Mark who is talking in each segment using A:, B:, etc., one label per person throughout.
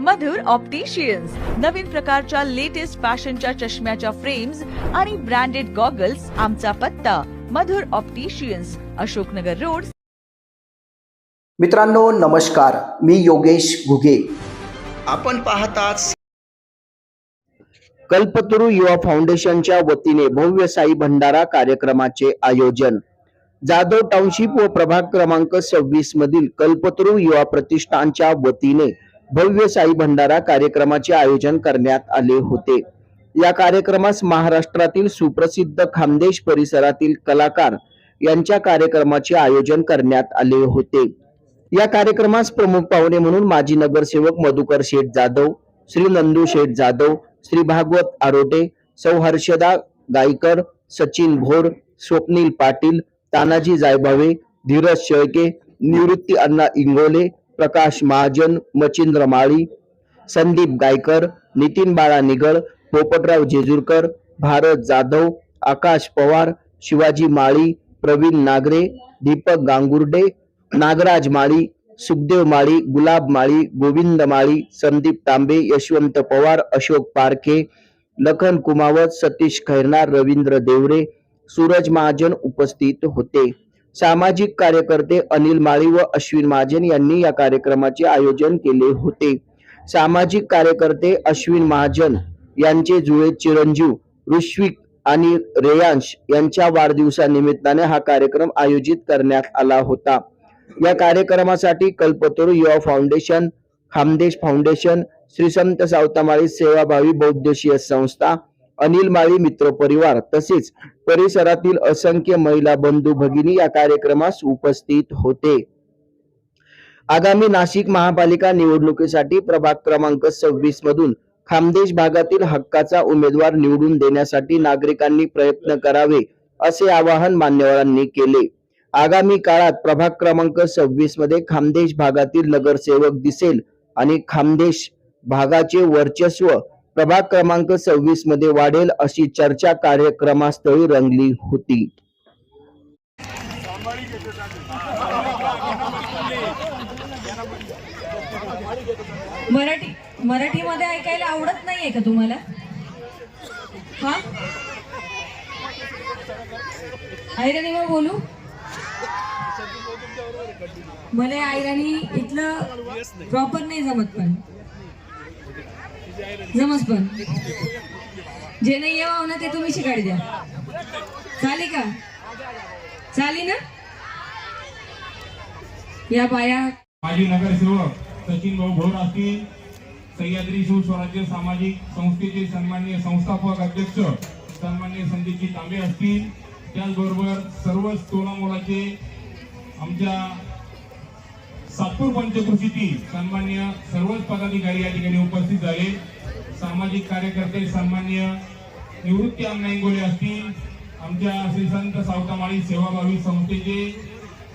A: मधुर opticians नवीन प्रकारच्या latest फॅशनच्या चष्म्याच्या फ्रेम्स आणि ब्रँडेड गॉगल्स आमचा पत्ता. Madhur opticians Ashoknagar road.
B: मित्रांनो नमस्कार. मी योगेश घुगे. आपण पाहतात कल्पतरू युवा फाउंडेशनच्या वतीने भव्य साई भंडारा कार्यक्रमाचे आयोजन. जाधव टाउनशिप व प्रभाग क्रमांक सव्वीस मधील कल्पतरू युवा प्रतिष्ठानच्या वतीने भव्य साई भंडारा कार्यक्रमाचे आयोजन करण्यात आले होते. या कार्यक्रमास महाराष्ट्रातील सुप्रसिद्ध खानदेश परिसरातील कलाकार यांच्या कार्यक्रमाचे आयोजन करण्यात आले होते. या कार्यक्रमास प्रमुख पाहुणे म्हणून माजी नगरसेवक मधुकर शेठ जाधव श्री नंदू शेठ जाधव श्री भागवत आरोटे सौहर्षदा गायकर सचिन भोर स्वप्नील पाटील तानाजी जायभावे धीरज शेळके निवृत्ती अण्णा इंगोले प्रकाश महाजन मचिंद्र माळी संदीप गायकर नितीन बाळा निगळ पोपटराव जेजूरकर भारत जाधव आकाश पवार शिवाजी माळी प्रवीण नागरे दीपक गांगुर्डे नागराज माळी सुखदेव माळी गुलाब माळी गोविंद माळी संदीप तांबे यशवंत पवार अशोक पारखे लखन कुमावत सतीश खैरनार रवींद्र देवरे सूरज महाजन उपस्थित होते. सामाजिक कार्यकर्ते अनिल माळी व अश्विन महाजन यांनी या कार्यक्रमाचे आयोजन केले होते. सामाजिक कार्यकर्ते अश्विन महाजन यांचे जुळे चिरंजीव ऋष्विक आणि रेयांश यांच्या वाढदिवसानिमित्ताने हा कार्यक्रम आयोजित करण्यात आला होता. या कार्यक्रमासाठी कल्पतरू युवा फाउंडेशन खामदेश फाउंडेशन श्री संत सावतामाळी सेवाभावी बौद्धशीय संस्था अनिल माळी मित्र परिवार तसेच परिसरातील असंख्य महिला बंधू भगिनी या कार्यक्रमास उपस्थित होते. आगामी नाशिक महापालिका निवडणुकीसाठी प्रभाग क्रमांक सव्वीस मधून खामदेश भागातील हक्काचा उमेदवार निवडून देण्यासाठी नागरिकांनी प्रयत्न करावे असे आवाहन मान्यवरांनी केले. आगामी काळात प्रभाग क्रमांक सव्वीसमध्ये खामदेश भागातील नगरसेवक दिसेल आणि खामदेश भागाचे वर्चस्व प्रभाग क्रमांक सव्वीसमध्ये वाढेल अशी चर्चा कार्यक्रमास्थळी रंगली होती.
C: मराठी मराठीमध्ये ऐकायला आवडत नाहीये का तुम्हाला? हा? आयराणी मग बोलू? मला आयराणी इथलं प्रॉपर नाही जमत पण. जमस पण जे नाही येवा हो ना ते तुम्ही शिकाडी द्या. चाली का? चाली ना? या बाया.
D: माजी नगरसेवक सचिन भाऊ भोर असतील सह्याद्री शिवस्वराज्य सामाजिक संस्थेचे सन्मान्य संस्थापक अध्यक्ष सन्मान्य संदीपजी तांबे असतील. त्याचबरोबर सर्वच तोलामोलाचे आमच्या सातपूर पंचकृषीतील सन्मान्य सर्वच पदाधिकारी या ठिकाणी उपस्थित झाले. सामाजिक कार्यकर्ते सन्मान्य निवृत्ती अण्णा असतील आमच्या श्री संत सावतामाळी सेवाभावी संस्थेचे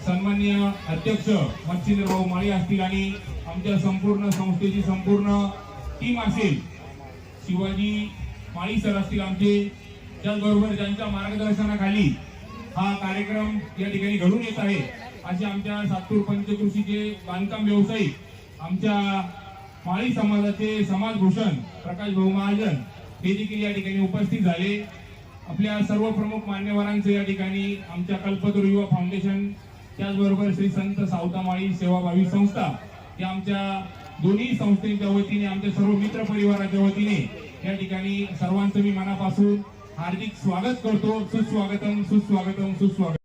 D: सन्मान्य अध्यक्ष मच्छिंद्र भाऊ माळी असतील आणि आमच्या संपूर्ण संस्थेची संपूर्ण टीम असेल. शिवाजी माळी सर असतील आमचे. त्याचबरोबर त्यांच्या मार्गदर्शनाखाली हा कार्यक्रम या ठिकाणी घडून येत आहे. असे आमच्या सातूर पंचकृषीचे बांधकाम व्यावसायिक आमच्या माळी समाजाचे समाजभूषण प्रकाश भाऊ महाजन हे देखील या ठिकाणी उपस्थित झाले. आपल्या सर्व प्रमुख मान्यवरांचं या ठिकाणी आमच्या कल्पतरू युवा फाउंडेशन त्याचबरोबर श्री संत सावतामाळी सेवाभावी संस्था या आमच्या दोन्ही संस्थेच्या वतीने आमच्या सर्व मित्र परिवाराच्या वतीने या ठिकाणी सर्वांचं मी मनापासून हार्दिक स्वागत करतो. सुस्वागतम सुस्वागतम
C: सुस्वागत